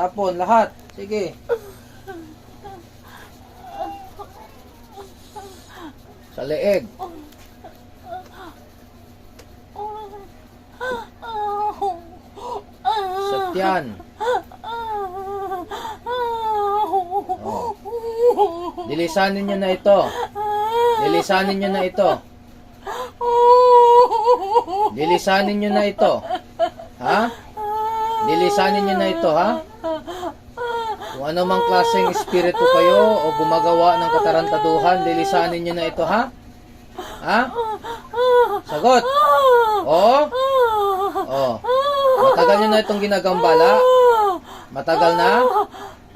Tapon, lahat. Sige. Sa leeg. Sa tiyan. Oh. Dilisanin nyo na ito. Dilisanin nyo na ito. Dilisanin nyo na ito. Ha? Dilisanin nyo na ito, ha? Kung ano mang klaseng espiritu kayo o gumagawa ng katarantaduhan, dilisanin nyo na ito, ha? Ha? Sagot. Oo? Oo. Matagal nyo na itong ginagambala? Matagal na?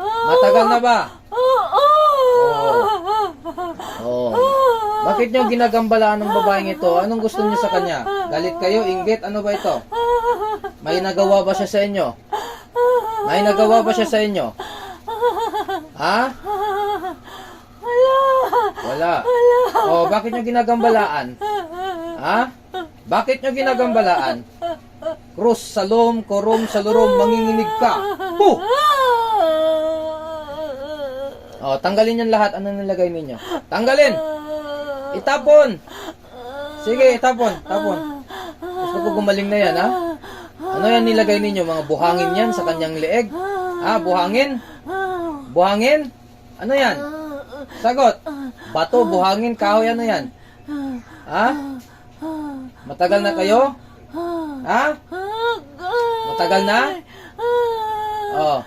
Matagal na ba? Oo. Oo. Bakit nyo ginagambalaan ng babaeng ito? Anong gusto niyo sa kanya? Galit kayo? Inggit? Ano ba ito? May nagawa ba siya sa inyo? May nagawa ba siya sa inyo? Ha? Wala. Oh, bakit nyo ginagambalaan? Ha? Bakit nyo ginagambalaan? Krus, salom, korom, salurom, manginginig ka. Puh! Oh, tanggalin yan lahat. Ano nilagay ninyo? Tanggalin! Itapon! Sige, itapon. Tapon. Gusto ko gumaling na yan, ha? Ano yan nilagay ninyo? Mga buhangin yan sa kanyang leeg? Ha? Buhangin? Buhangin? Ano yan? Sagot. Bato, buhangin, kahoy, ano yan? Ha? Matagal na kayo? Ha? Matagal na? Oh.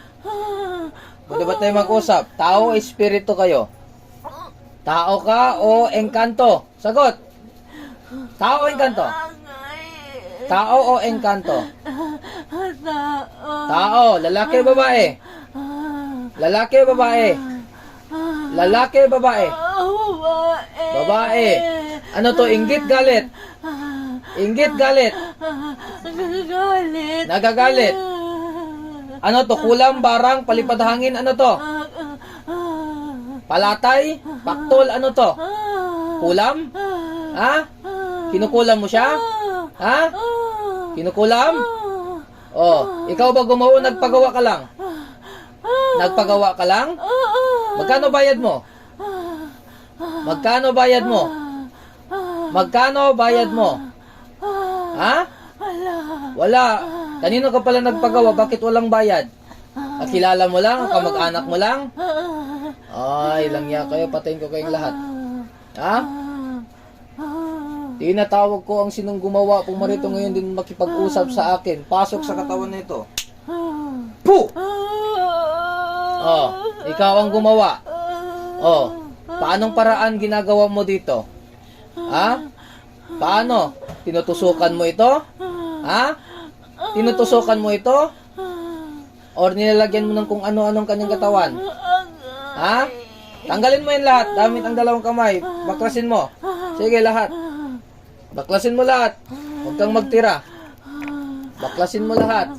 Pwede ba tayo mag-usap? Tao o espiritu kayo? Tao ka o engkanto? Sagot. Tao o engkanto? Tao o engkanto? Tao. Lalaki o babae? Lalaki o babae? Lalaki o babae? Babae. Ano to? Inggit galit? Inggit galit? Nagagalit. Nagagalit? Ano to? Kulam, barang, palipad hangin? Ano to? Palatay? Paktol? Ano to? Kulam? Ha? Kinukulam mo siya? Ha? Kinukulam? Oh, ikaw ba gumawa? Nagpagawa ka lang? Nagpagawa ka lang? Magkano bayad mo? Magkano bayad mo? Magkano bayad mo? Ha? Wala. Kanino ka pala nagpagawa? Bakit walang bayad? Kakilala mo lang? Kamag-anak mo lang? Ay, langya kayo. Patayin ko kayong lahat. Ha? Tinatawag ko ang sinong gumawa. Pumarito ngayon din makipag-usap sa akin. Pasok sa katawan nito. Puh! Oh, ikaw ang gumawa. Oh, paanong paraan ginagawa mo dito? Ha? Paano? Tinutusukan mo ito? Ha? Tinutusukan mo ito? Or nilalagyan mo ng kung ano-anong kanyang katawan? Ha? Tanggalin mo yan lahat. Damit ang dalawang kamay. Baklasin mo. Sige, lahat. Baklasin mo lahat. Huwag kang magtira. Baklasin mo lahat.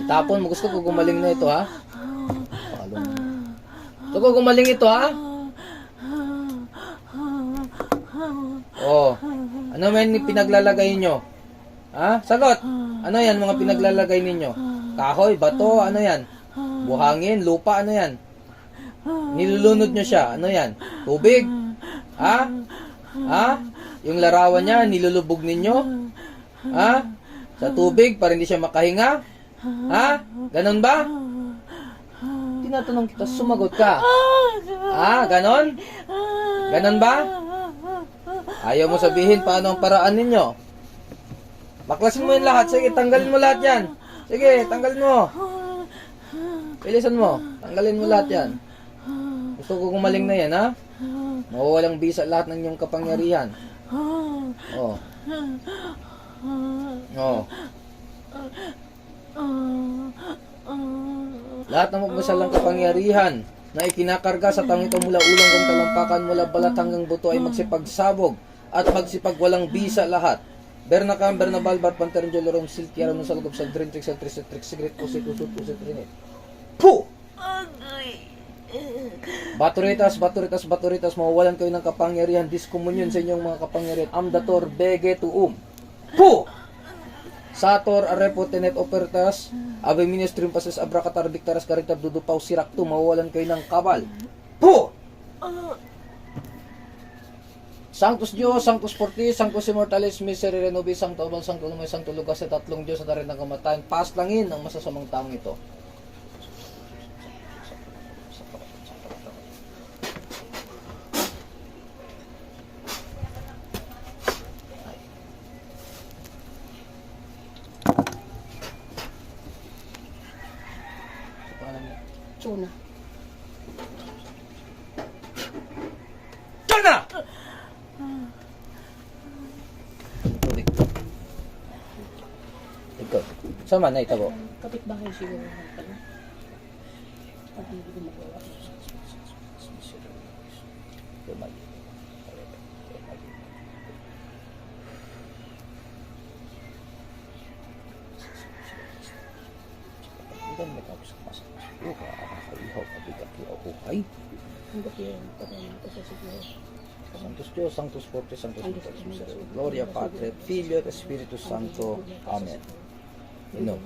Itapon mo. Gusto ko gumaling na ito, ha? Palo mo. Gusto ko gumaling ito, ha? Oh. Ano yung pinaglalagay nyo? Ha? Sagot. Ano yan mga pinaglalagay ninyo? Kahoy, bato, ano yan? Buhangin, lupa, ano yan? Nilulunod nyo siya, ano yan? Tubig? Ha? Ha? Yung larawan niya, nilulubog ninyo? Ha? Sa tubig, para hindi siya makahinga? Ha? Ganon ba? Tinatanong kita, sumagot ka. Ha? Ganon? Ganon ba? Ayaw mo sabihin paano ang paraan ninyo? Baklasin mo yung lahat. Sige, tanggalin mo lahat yan. Sige, tanggalin mo. Bilisan mo. Tanggalin mo lahat yan. Gusto ko gumaling na yan, ha? Mawawalang bisa lahat ng iyong kapangyarihan. Oh. Oh. Lahat ng magmasalang kapangyarihan na ikinakarga sa tangito mula ulang hanggang talampakan mula balat hanggang buto ay magsipagsabog at magsipagwalang bisa lahat. Bernacam, Bernabal, Bat, Panteron, Jolorom, Silkiara, Nung Salgob, Saldrin, Trix, Trix, Trix, Sigrit, Usit, Usut, Usit, Rinit. Puh! Baturitas, baturitas, baturitas, mawawalan kayo ng kapangyarihan, diskomunyon sa inyong mga kapangyarihan. Amdator, bege, tuum. Puh! Sator, arepo, tenet, opertas, ave ministrim pases, abracatar, dictaras, karitab, dudupaw, sirakto, mawawalan kayo ng kabal. Po! Sanctus Dios, Sanctus Fortis, Sanctus Immortalis, Miserere Renovi, Sancto Abal, Sancto Lumay, Sancto Lugas, sa tatlong Diyos at rin ng kamatayan, paslangin ang masasamang taong ito. Sa pangalan niya. Tuna. Tuna! Tubig. Ikaw. Sama na itabo. Kapitbahay siguro. Pag hindi ko magawa. Yung buhay. Hanggat yun. Patayin ko sa siguro. Sanctus Forte, Sanctus Miserere. Gloria Patri, Filio et Spiritus Sancto. Amen. Inom.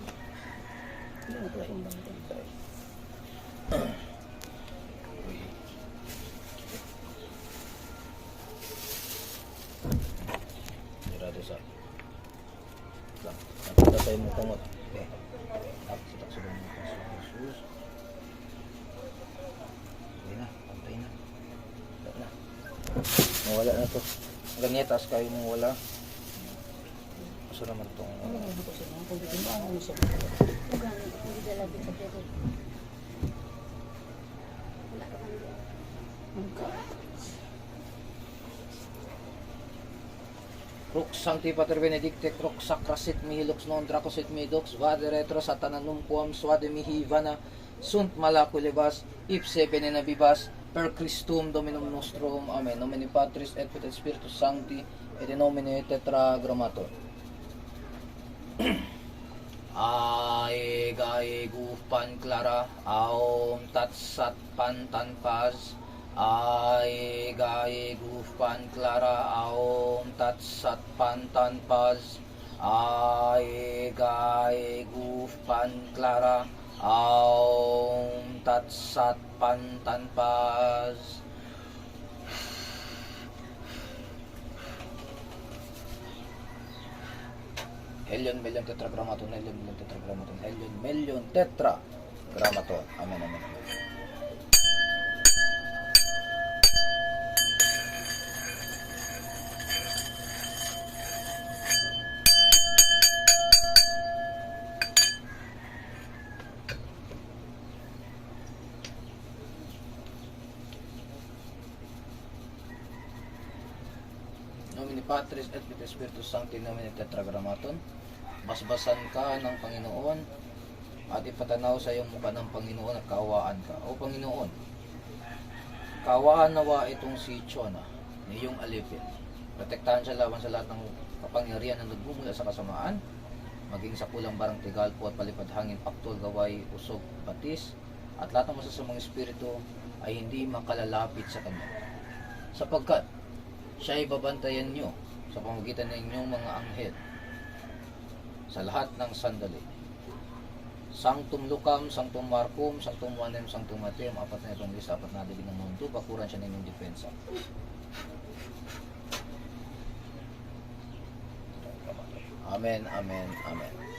Mirado sa lang. Nakita tayo mo kumot. Okay. Tapos sa ng mga Jesus. Okay na, pantay na. Wala na. Mawala na to. Hanggang taas kayo mong wala. Asa naman tong Ano uh, ko sila? Kung di ba ako siya. Kung gano'n, hindi dala kita pero. Wala ka man dyan. Magka. Crux Sancti Pater Benedicte Crux Sacrasit mihi lux non dracosit mihi vade retro satananum quam suade mihi vana sunt malaculibas ipse venena vivas per Christum Dominum nostrum Amen. Nomine Patris et Filii et Spiritus Sancti et in nomine Tetragrammaton Ae gae guf pan clara aum tat sat pan tan paz Ae gae guf pan clara aum tat sat pan tan paz Ae gae guf pan clara aum tat sat pan tan paz Helion, Melion, Tetragrammaton, Helion, Melion, Tetragrammaton, Helion, Melion, Tetragrammaton. Amen, amen, amen. Nomine Patris et Filii et Spiritus Sancti nomine Tetragrammaton. Basbasan ka ng Panginoon at ipatanaw sa iyong mukha ng Panginoon at kaawaan ka. O Panginoon, kaawaan nawa itong si Chona na iyong alipin. Protektahan siya laban sa lahat ng kapangyarihan na nagmumula sa kasamaan, maging sa kulang barang tigalpo at palipad hangin, paktol, gaway, usog, batis, at lahat ng masasamang espiritu ay hindi makalalapit sa kanya. Sapagkat siya ay babantayan nyo sa pamagitan ng inyong mga anghel sa lahat ng sandali. Sanctum Lucam, Sanctum Marcum, Sanctum Juanem, Sanctum Mateum, apat na itong lista, apat na dilig ng mundo, bakuran siya ng inyong depensa. Amen, amen, amen.